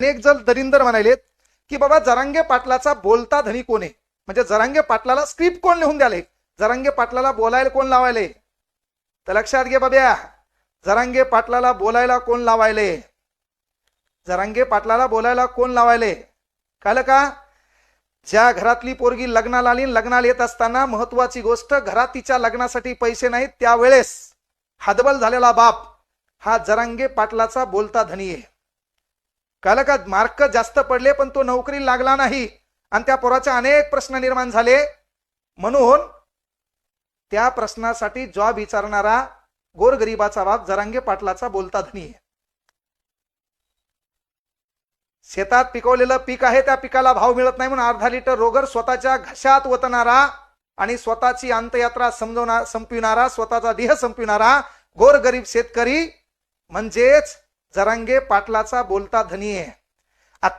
अनेक जण दरिंदर म्हणालेत की बाबा जरांगे पाटलाचा बोलता धनी कोण आहे? म्हणजे जरांगे पाटलाला स्क्रिप्ट कोण लिहून द्याले? जरांगे पाटलाला बोलायला कोण लावायले? तर लक्षात घे बाब्या जरांगे पाटलाला बोलायला कोण लावायले? जरांगे पाटलाला बोलायला कोण लावायले? कळलं का? ज्या घरातली पोरगी लग्नाला आली लग्नाला येत असताना महत्वाची गोष्ट घरात तिच्या लग्नासाठी पैसे नाहीत त्यावेळेस हादबल झालेला बाप हा जरांगे पाटलाचा बोलता धनी आहे. कळलं का मार्क जास्त पडले पण तो नोकरी लागला नाही. आणि त्या पोराचे अनेक प्रश्न निर्माण झाले. म्हणून त्या प्रश्नासाठी जॉब विचारणारा गोरगरिबाचा बाप जरांगे पाटलाचा बोलता धनी आहे. शेतात पिकवलेलं पीक आहे त्या पिकाला भाव मिळत नाही म्हणून अर्धा लिटर रोगर स्वतःच्या घशात वतणारा आणि स्वतःची अंतयात्रा समजवणार संपविणारा स्वतःचा देह संपविणारा गोरगरीब शेतकरी म्हणजेच जरांगे पाटलाचा बोलता धनी आहे.